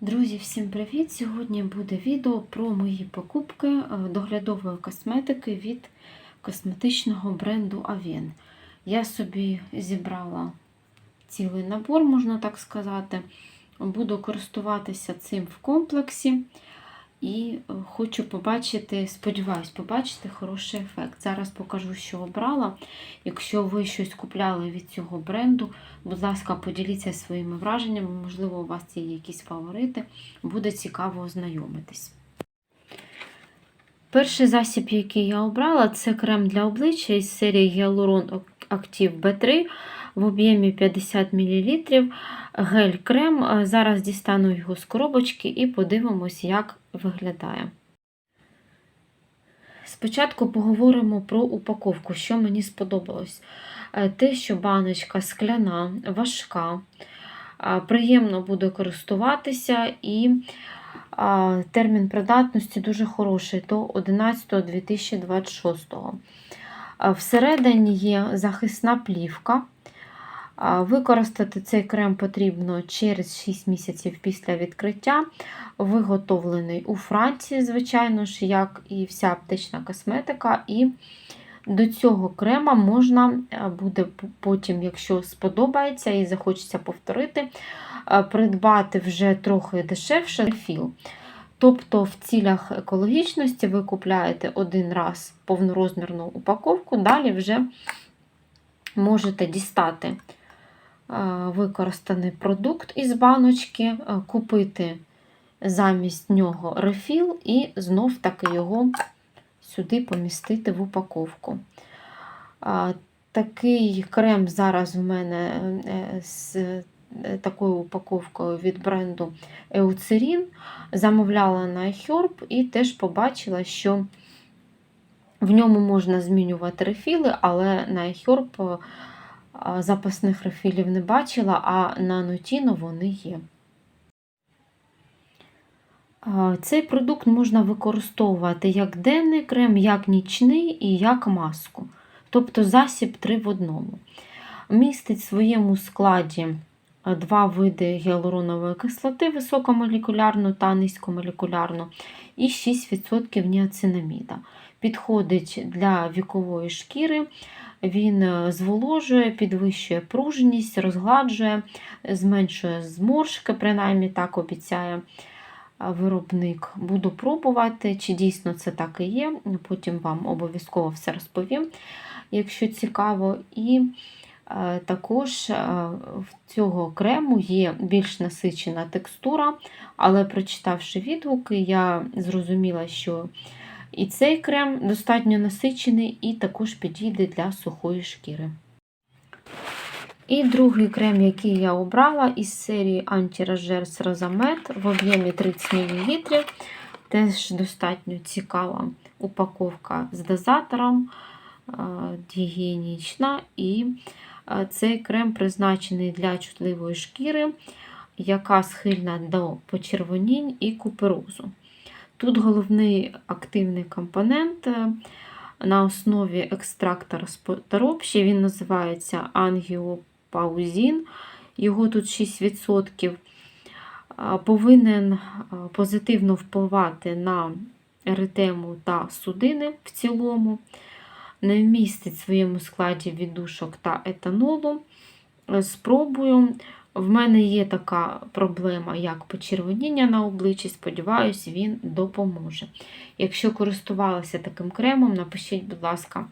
Друзі, всім привіт! Сьогодні буде відео про мої покупки е, доглядової косметики від косметичного бренду Avien. Я собі зібрала цілий набор, можна так сказати. Буду користуватися цим в комплексі і е, хочу побачити, сподіваюсь, побачити хороший ефект. Зараз покажу, що обрала. Якщо ви щось купляли від цього бренду, будь ласка, поділіться своїми враженнями, можливо, у вас є якісь фаворити, буде цікаво ознайомитись. Перший засіб, який я обрала, це крем для обличчя із серії Hyaluron Active B3 в об'ємі 50 мл. Гель-крем. Зараз дістану його з коробочки і подивимось, як виглядає. Спочатку поговоримо про упаковку, що мені сподобалось. Те, що баночка скляна, важка, приємно буде користуватися і термін придатності дуже хороший до 11.2026. Всередині є захисна плівка. Використати цей крем потрібно через 6 місяців після відкриття. Виготовлений у Франції, звичайно ж, як і вся аптечна косметика. І до цього крема можна буде потім, якщо сподобається і захочеться повторити, придбати вже трохи дешевше рефіл. Тобто, в цілях екологічності ви купляєте один раз повнорозмірну упаковку, далі вже можете дістати використаний продукт із баночки, купити замість нього рефіл і знов таки його сюди помістити в упаковку. Такий крем зараз в мене е, з е, такою упаковкою від бренду Eucerin. Замовляла на iHerb і теж побачила, що в ньому можна змінювати рефіли, але на iHerb запасних рефілів не бачила, а на Notino вони є. Цей продукт можна використовувати як денний крем, як нічний і як маску. Тобто засіб 3 в одному. Містить в своєму складі два види гіалуронової кислоти високомолекулярну та низькомолекулярну, і 6% ніацинаміда. Підходить для вікової шкіри, він е, зволожує, підвищує пружність, розгладжує, зменшує зморшки, принаймні так обіцяє виробник. Буду пробувати, чи дійсно це так і є. Потім вам обов'язково все розповім, якщо цікаво. І е, також е, в цього крему є більш насичена текстура, але прочитавши відгуки, я зрозуміла, що і цей крем достатньо насичений і також підійде для сухої шкіри. І другий крем, який я обрала із серії Anti-Rogers Rosamet в об'ємі 30 мл. Теж достатньо цікава упаковка з дозатором, гігієнічна. І цей крем призначений для чутливої шкіри, яка схильна до почервонінь і куперозу. Тут головний активний компонент е, на основі екстрактора споторопші, він називається ангіопаузін. Його тут 6%. Повинен е, позитивно впливати на еритему та судини в цілому, не вмістить в своєму складі віддушок та етанолу. Спробую в мене є така проблема, як почервоніння на обличчі, сподіваюся, він допоможе. Якщо користувалася таким кремом, напишіть, будь ласка,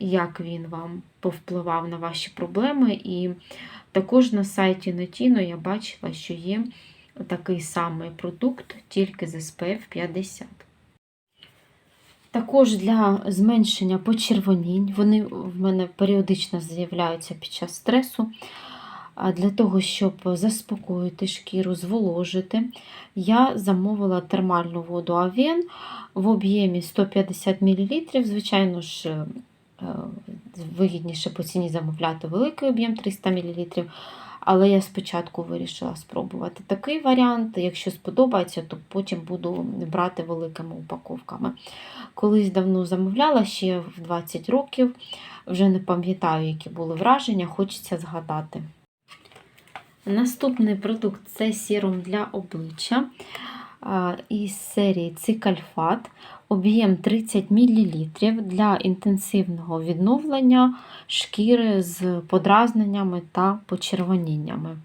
як він вам повпливав на ваші проблеми. І також на сайті Notino я бачила, що є такий самий продукт, тільки з SPF 50. Також для зменшення почервонінь, вони в мене періодично з'являються під час стресу. Для того, щоб заспокоїти шкіру, зволожити, я замовила термальну воду Авен в об'ємі 150 мл. Звичайно ж, е, вигідніше по ціні замовляти великий об'єм 300 мл. Але я спочатку вирішила спробувати такий варіант. Якщо сподобається, то потім буду брати великими упаковками. Колись давно замовляла ще в 20 років, вже не пам'ятаю, які були враження, хочеться згадати. Наступний продукт це сіром для обличчя із серії Цикальфат. Об'єм 30 мл для інтенсивного відновлення шкіри з подразненнями та почервоніннями.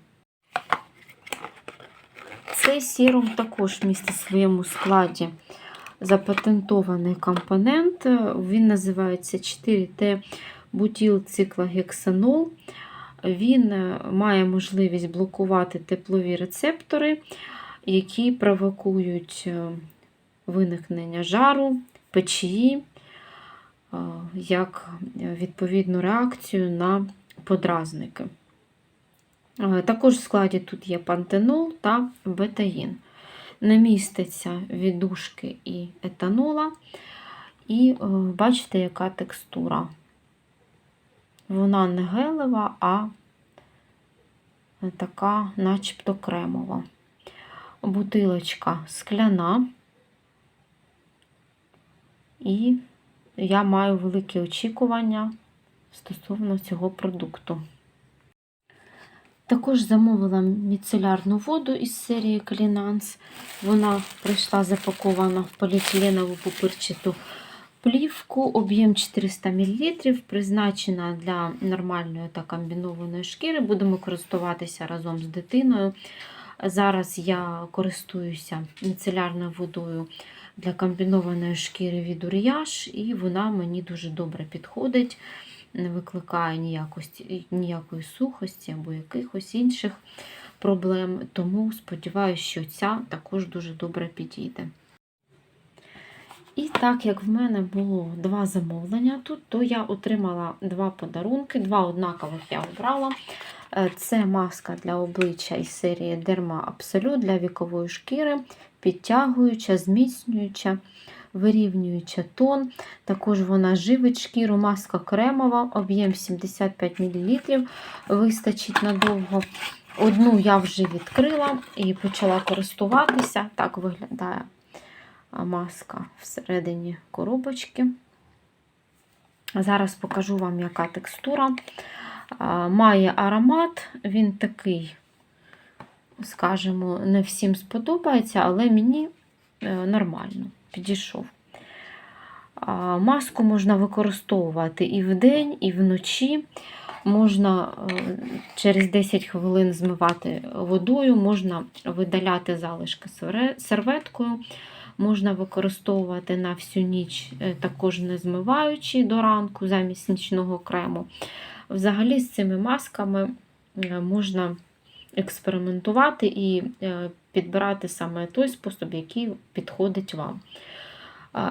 Цей сіром також містить в своєму складі запатентований компонент. Він називається 4Т бутілциклогексанол. Він е, має можливість блокувати теплові рецептори, які провокують е, виникнення жару, печії, е, як відповідну реакцію на подразники. Також в складі тут є пантенол та бетаїн. Не міститься віддушки і етанола. І бачите, яка текстура. Вона не гелева, а така, начебто кремова. Бутилочка скляна, і я маю великі очікування стосовно цього продукту. Також замовила міцелярну воду із серії Клінанс. Вона прийшла запакована в поліетиленову пупирчату плівку, об'єм 400 мл, призначена для нормальної та комбінованої шкіри. Будемо користуватися разом з дитиною. Зараз я користуюся міцелярною водою для комбінованої шкіри від Уріяж, і вона мені дуже добре підходить, не викликає ніякості, ніякої сухості або якихось інших проблем. Тому сподіваюся, що ця також дуже добре підійде. І так як в мене було два замовлення тут, то я отримала два подарунки, два однакових я обрала. Е, це маска для обличчя із серії Derma Absolute для вікової шкіри, підтягуюча, зміцнююча, вирівнююча тон. Також вона живить шкіру, маска кремова, об'єм 75 мл, вистачить надовго. Одну я вже відкрила і почала користуватися. Так виглядає маска всередині коробочки. Зараз покажу вам, яка текстура. Має аромат, він такий, скажімо, не всім сподобається, але мені е, нормально підійшов. Маску можна використовувати і вдень, і вночі. Можна е, через 10 хвилин змивати водою, можна видаляти залишки серветкою можна використовувати на всю ніч, е, також не змиваючи до ранку замість нічного крему. Взагалі, з цими масками е, можна експериментувати і е, підбирати саме той спосіб, який підходить вам.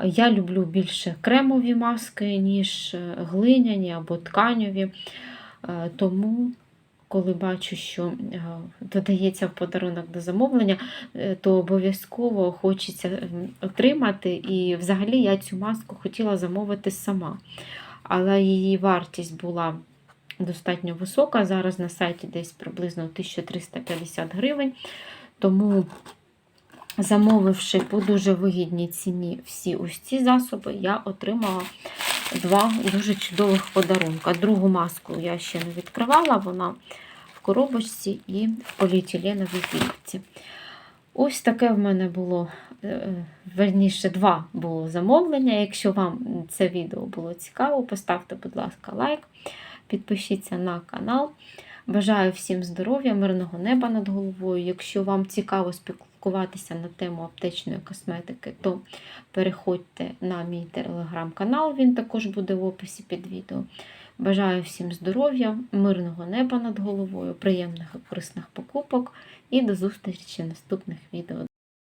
Я люблю більше кремові маски, ніж глиняні або тканьові, тому коли бачу, що е, додається в подарунок до замовлення, е, то обов'язково хочеться отримати. І взагалі я цю маску хотіла замовити сама. Але її вартість була достатньо висока. Зараз на сайті десь приблизно 1350 гривень. Тому, замовивши по дуже вигідній ціні всі ось ці засоби, я отримала два дуже чудових подарунка. Другу маску я ще не відкривала, вона в коробочці і в поліетиленовій плівці. Ось таке в мене було, е, верніше, два було замовлення. Якщо вам це відео було цікаво, поставте, будь ласка, лайк, підпишіться на канал. Бажаю всім здоров'я, мирного неба над головою. Якщо вам цікаво спілкуватися на тему аптечної косметики, то переходьте на мій телеграм-канал, він також буде в описі під відео. Бажаю всім здоров'я, мирного неба над головою, приємних і корисних покупок і до зустрічі в наступних відео.